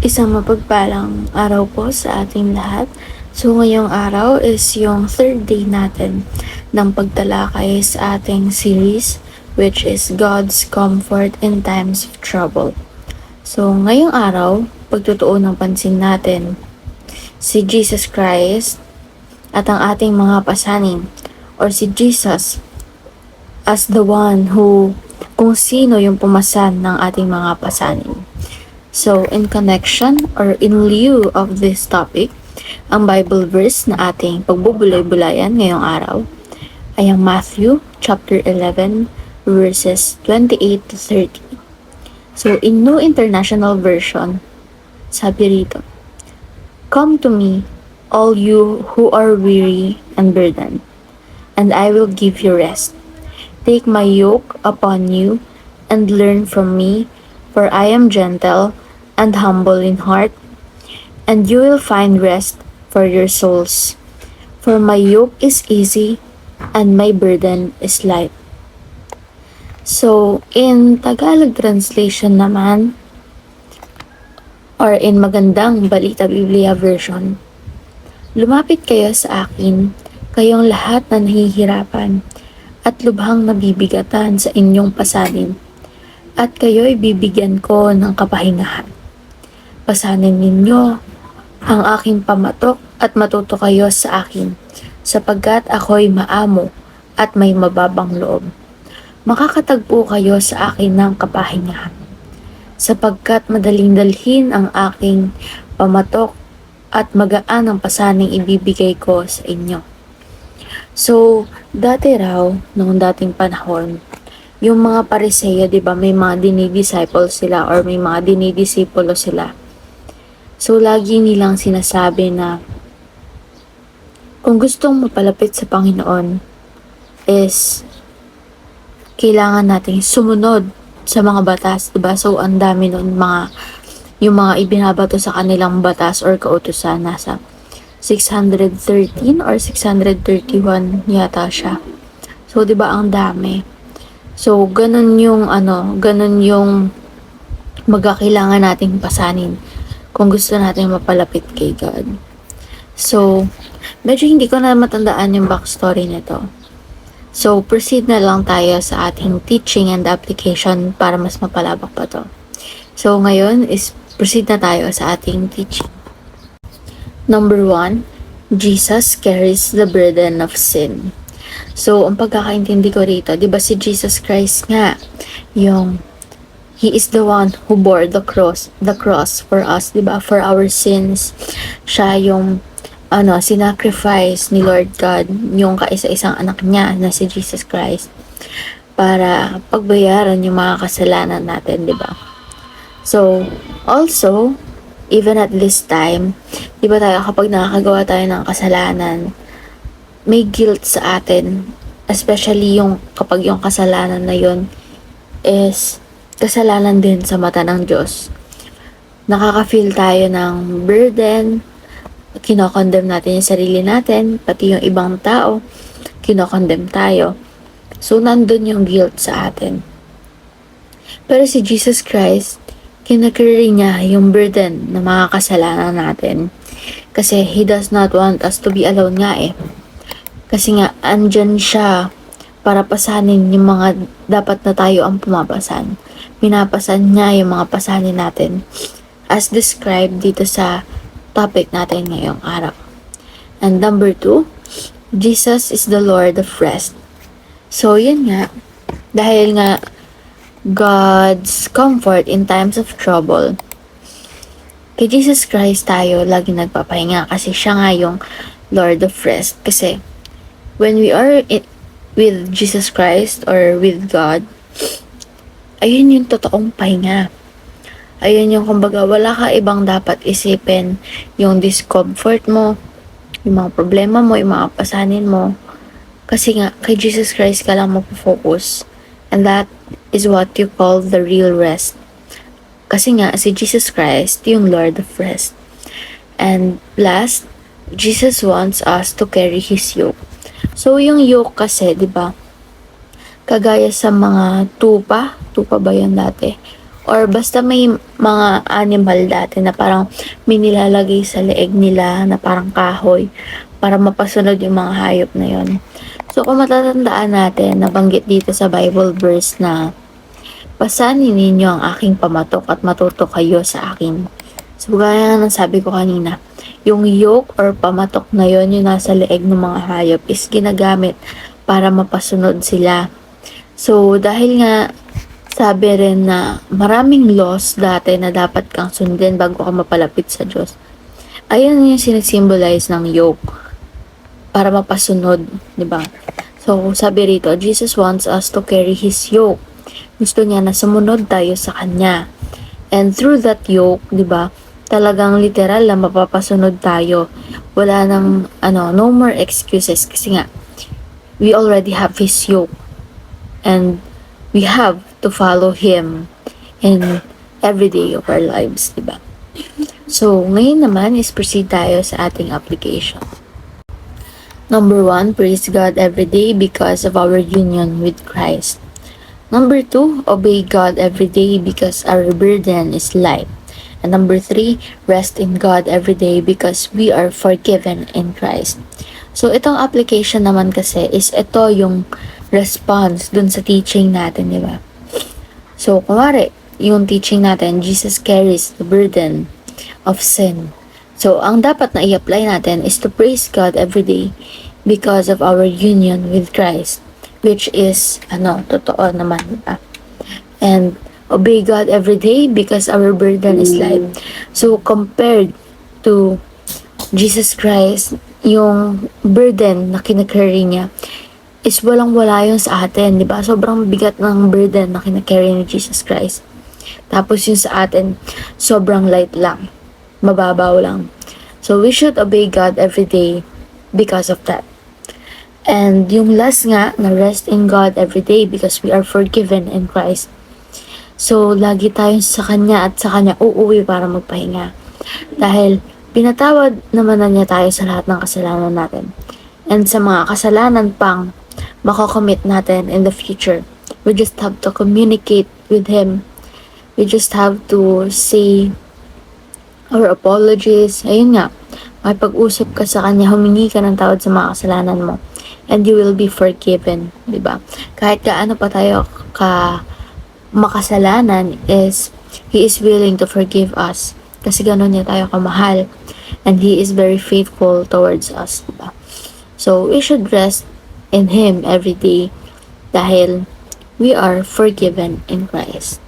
Isang mapagpalang araw po sa ating lahat. So ngayong araw is yung third day natin ng pagtalakay sa ating series which is God's Comfort in Times of Trouble. So ngayong araw, pagtutuon ng pansin natin si Jesus Christ at ang ating mga pasanin or si Jesus as the one who kung sino yung pumasan ng ating mga pasanin. So, in connection or in lieu of this topic, ang Bible verse na ating pagbubulay-bulayan ngayong araw ay ang Matthew chapter 11 verses 28 to 30. So, in New International Version, sabi rito, Come to me, all you who are weary and burdened, and I will give you rest. Take my yoke upon you and learn from me, for I am gentle and humble in heart, and you will find rest for your souls. For my yoke is easy and my burden is light. So, in Tagalog translation naman, or in Magandang Balita Biblia version, Lumapit kayo sa akin, kayong lahat na nahihirapan at lubhang nabibigatan sa inyong pasanin, at kayo'y bibigyan ko ng kapahingahan. Pasanin ninyo ang aking pamatok at matuto kayo sa akin, sapagkat ako'y maamo at may mababang loob. Makakatagpo kayo sa akin ng kapahingahan, sapagkat madaling dalhin ang aking pamatok at magaan ang pasaning ibibigay ko sa inyo. So, dati raw, noong dating panahon, yung mga pariseyo, di ba, may mga dinidisciple sila or may mga dinidisipulo sila. So, lagi nilang sinasabi na kung gustong mapalapit sa Panginoon is kailangan nating sumunod sa mga batas, diba? So, ang dami nun mga yung mga ibinabato sa kanilang batas or kautusan nasa 613 or 631 yata siya. So, 'di ba ang dami? So, ganun yung ano, ganun yung magkakailangan nating pasanin kung gusto natin mapalapit kay God. So, medyo hindi ko na matandaan yung backstory nito. So, proceed na lang tayo sa ating teaching and application para mas mapalabak pa to. So, ngayon is proceed na tayo sa ating teaching. Number one, Jesus carries the burden of sin. So, ang pagkakaintindi ko rito, di ba si Jesus Christ nga, yung He is the one who bore the cross, the cross for us, 'di ba? For our sins. Siya yung ano, sinacrifice ni Lord God yung kaisa-isang anak niya na si Jesus Christ para pagbayaran yung mga kasalanan natin, 'di ba? So, also, even at this time, 'di ba tayo kapag nakakagawa tayo ng kasalanan, may guilt sa atin, especially yung kapag yung kasalanan na yun is kasalanan din sa mata ng Diyos. Nakaka-feel tayo ng burden, kinokondem natin yung sarili natin, pati yung ibang tao, kinokondem tayo. So, nandun yung guilt sa atin. Pero si Jesus Christ, kinakarry niya yung burden na mga kasalanan natin. Kasi He does not want us to be alone nga eh. Kasi nga, andyan siya para pasanin yung mga dapat na tayo ang pumapasan pinapasan niya yung mga pasanin natin as described dito sa topic natin ngayong araw. And number two, Jesus is the Lord of rest. So, yun nga. Dahil nga, God's comfort in times of trouble, kay Jesus Christ tayo lagi nagpapahinga kasi siya nga yung Lord of rest. Kasi, when we are in, with Jesus Christ or with God, ayun yung totoong pahinga. Ayun yung kumbaga, wala ka ibang dapat isipin. Yung discomfort mo, yung mga problema mo, yung mga pasanin mo. Kasi nga, kay Jesus Christ ka lang mag-focus. And that is what you call the real rest. Kasi nga, si Jesus Christ, yung Lord of rest. And last, Jesus wants us to carry His yoke. So, yung yoke kasi, di ba, kagaya sa mga tupa, tupa ba yun dati? or basta may mga animal dati na parang may nilalagay sa leeg nila na parang kahoy para mapasunod yung mga hayop na yon. So kung matatandaan natin, nabanggit dito sa Bible verse na Pasanin ninyo ang aking pamatok at matuto kayo sa akin. So gaya ng sabi ko kanina, yung yoke or pamatok na yon yung nasa leeg ng mga hayop is ginagamit para mapasunod sila. So dahil nga sabi rin na maraming laws dati na dapat kang sundin bago ka mapalapit sa Diyos. Ayun yung sinisimbolize ng yoke para mapasunod, di ba? So, sabi rito, Jesus wants us to carry His yoke. Gusto niya na sumunod tayo sa Kanya. And through that yoke, di ba, talagang literal na mapapasunod tayo. Wala nang, ano, no more excuses kasi nga, we already have His yoke. And we have to follow Him in every day of our lives, di ba? So, ngayon naman is proceed tayo sa ating application. Number one, praise God every day because of our union with Christ. Number two, obey God every day because our burden is light. And number three, rest in God every day because we are forgiven in Christ. So, itong application naman kasi is ito yung response dun sa teaching natin, di ba? So, kumari, yung teaching natin, Jesus carries the burden of sin. So, ang dapat na i-apply natin is to praise God every day because of our union with Christ, which is, ano, totoo naman, ba? And obey God every day because our burden is light. So, compared to Jesus Christ, yung burden na kinakarry niya is walang-wala yun sa atin, di ba? Sobrang bigat ng burden na kinakarry ni Jesus Christ. Tapos yung sa atin, sobrang light lang. Mababaw lang. So, we should obey God every day because of that. And yung last nga, na rest in God every day because we are forgiven in Christ. So, lagi tayong sa Kanya at sa Kanya uuwi para magpahinga. Dahil, pinatawad naman na niya tayo sa lahat ng kasalanan natin. And sa mga kasalanan pang makakommit natin in the future, we just have to communicate with Him. We just have to say our apologies. Ayun nga, makipag-usap ka sa Kanya, humingi ka ng tawad sa mga kasalanan mo. And you will be forgiven, di ba? Kahit gaano pa tayo ka makasalanan is He is willing to forgive us. Kasi gano'n niya tayo kamahal. And He is very faithful towards us, di ba? So, we should rest in Him every day dahil we are forgiven in Christ.